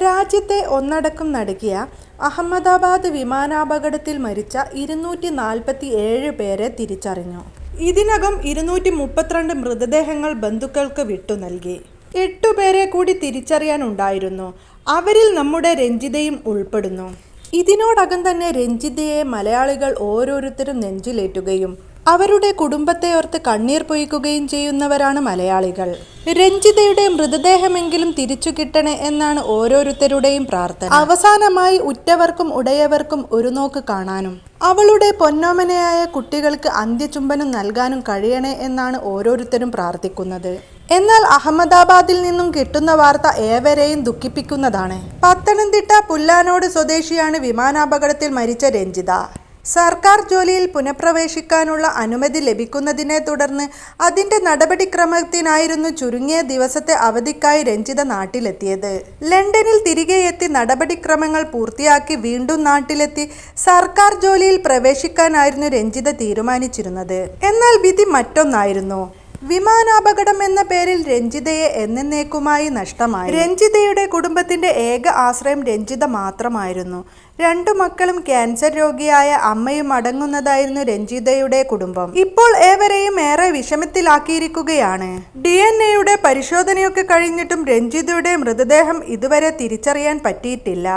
രാജ്യത്തെ ഒന്നടക്കം നടുക്കിയ അഹമ്മദാബാദ് വിമാനാപകടത്തിൽ മരിച്ച ഇരുന്നൂറ്റി നാൽപ്പത്തി ഏഴ് പേരെ തിരിച്ചറിഞ്ഞു. ഇതിനകം ഇരുന്നൂറ്റി മുപ്പത്തിരണ്ട് മൃതദേഹങ്ങൾ ബന്ധുക്കൾക്ക് വിട്ടു നൽകി. എട്ടുപേരെ കൂടി തിരിച്ചറിയാനുണ്ടായിരുന്നു. അവരിൽ നമ്മുടെ രഞ്ജിതയും ഉൾപ്പെടുന്നു. ഇതിനോടകം തന്നെ രഞ്ജിതയെ മലയാളികൾ ഓരോരുത്തരും നെഞ്ചിലേറ്റുകയും അവരുടെ കുടുംബത്തെ ഓർത്ത് കണ്ണീർ പൊയ്ക്കുകയും ചെയ്യുന്നവരാണ് മലയാളികൾ. രഞ്ജിതയുടെ മൃതദേഹമെങ്കിലും തിരിച്ചു കിട്ടണേ എന്നാണ് ഓരോരുത്തരുടെയും പ്രാർത്ഥന. അവസാനമായി ഉറ്റവർക്കും ഉടയവർക്കും ഒരു നോക്ക് കാണാനും. അവളുടെ പൊന്നോമനയായ കുട്ടികൾക്ക് അന്ത്യചുംബനം നൽകാനും കഴിയണേ എന്നാണ് ഓരോരുത്തരും പ്രാർത്ഥിക്കുന്നത്. എന്നാൽ അഹമ്മദാബാദിൽ നിന്നും കിട്ടുന്ന വാർത്ത ഏവരെയും ദുഃഖിപ്പിക്കുന്നതാണ്. പത്തനംതിട്ട പുല്ലാനോട് സ്വദേശിയാണ് വിമാനാപകടത്തിൽ മരിച്ച രഞ്ജിത. സർക്കാർ ജോലിയിൽ പുനഃപ്രവേശിക്കാനുള്ള അനുമതി ലഭിക്കുന്നതിനെ തുടർന്ന് അതിന്റെ നടപടിക്രമത്തിനായിരുന്നു ചുരുങ്ങിയ ദിവസത്തെ അവധിക്കായി രഞ്ജിത നാട്ടിലെത്തിയത്. ലണ്ടനിൽ തിരികെ എത്തി നടപടിക്രമങ്ങൾ പൂർത്തിയാക്കി വീണ്ടും നാട്ടിലെത്തി സർക്കാർ ജോലിയിൽ പ്രവേശിക്കാനായിരുന്നു രഞ്ജിത തീരുമാനിച്ചിരുന്നത്. എന്നാൽ വിധി മറ്റൊന്നായിരുന്നു. വിമാനാപകടം എന്ന പേരിൽ രഞ്ജിതയെ എന്നേക്കുമായി നഷ്ടമായി. രഞ്ജിതയുടെ കുടുംബത്തിന്റെ ഏക ആശ്രയം രഞ്ജിത മാത്രമായിരുന്നു. രണ്ടു മക്കളും ക്യാൻസർ രോഗിയായ അമ്മയും അടങ്ങുന്നതായിരുന്നു രഞ്ജിതയുടെ കുടുംബം. ഇപ്പോൾ ഏവരെയും ഏറെ വിഷമത്തിലാക്കിയിരിക്കുകയാണ്. ഡി എൻ എയുടെ പരിശോധനയൊക്കെ കഴിഞ്ഞിട്ടും രഞ്ജിതയുടെ മൃതദേഹം ഇതുവരെ തിരിച്ചറിയാൻ പറ്റിയിട്ടില്ല.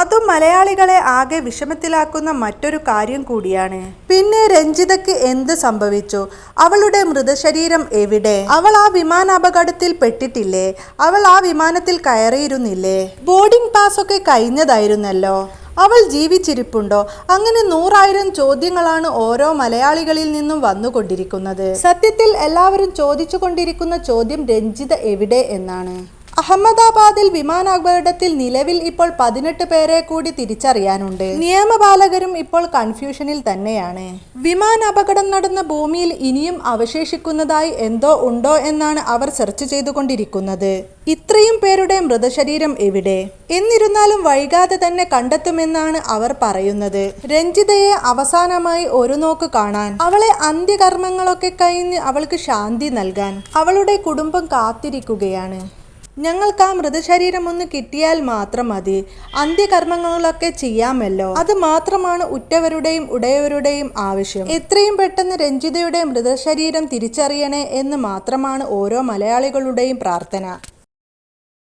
അതും മലയാളികളെ ആകെ വിഷമത്തിലാക്കുന്ന മറ്റൊരു കാര്യം കൂടിയാണ്. പിന്നെ രഞ്ജിതയ്ക്ക് എന്ത് സംഭവിച്ചു? അവളുടെ മൃതശരീരം എവിടെ? അവൾ ആ വിമാനാപകടത്തിൽ പെട്ടിട്ടില്ലേ? അവൾ ആ വിമാനത്തിൽ കയറിയിരുന്നില്ലേ? ബോർഡിംഗ് പാസ് ഒക്കെ കഴിഞ്ഞതായിരുന്നല്ലോ. അവൾ ജീവിച്ചിരിപ്പുണ്ടോ? അങ്ങനെ നൂറായിരം ചോദ്യങ്ങളാണ് ഓരോ മലയാളികളിൽ നിന്നും വന്നുകൊണ്ടിരിക്കുന്നത്. സത്യത്തിൽ എല്ലാവരും ചോദിച്ചുകൊണ്ടിരിക്കുന്ന ചോദ്യം രഞ്ജിത എവിടെ എന്നാണ്. അഹമ്മദാബാദിൽ വിമാനാപകടത്തിൽ നിലവിൽ ഇപ്പോൾ പതിനെട്ട് പേരെ കൂടി തിരിച്ചറിയാനുണ്ട്. നിയമപാലകരും ഇപ്പോൾ കൺഫ്യൂഷനിൽ തന്നെയാണ്. വിമാനാപകടം നടന്ന ഭൂമിയിൽ ഇനിയും അവശേഷിക്കുന്നതായി എന്തോ ഉണ്ടോ എന്നാണ് അവർ സെർച്ച് ചെയ്തുകൊണ്ടിരിക്കുന്നത്. ഇത്രയും പേരുടെ മൃതശരീരം എവിടെ? എന്നിരുന്നാലും വൈകാതെ തന്നെ കണ്ടെത്തുമെന്നാണ് അവർ പറയുന്നത്. രഞ്ജിതയെ അവസാനമായി ഒരു നോക്ക് കാണാൻ അവളെ അന്ത്യകർമ്മങ്ങളൊക്കെ കഴിഞ്ഞ് അവൾക്ക് ശാന്തി നൽകാൻ അവളുടെ കുടുംബം കാത്തിരിക്കുകയാണ്. ഞങ്ങൾക്ക് ആ മൃതശരീരം ഒന്ന് കിട്ടിയാൽ മാത്രം മതി. അന്ത്യകർമ്മങ്ങളൊക്കെ ചെയ്യാമല്ലോ. അത് മാത്രമാണ് ഉറ്റവരുടെയും ഉടയവരുടെയും ആവശ്യം. എത്രയും പെട്ടെന്ന് രഞ്ജിതയുടെ മൃതശരീരം തിരിച്ചറിയണേ എന്ന് മാത്രമാണ് ഓരോ മലയാളികളുടെയും പ്രാർത്ഥന.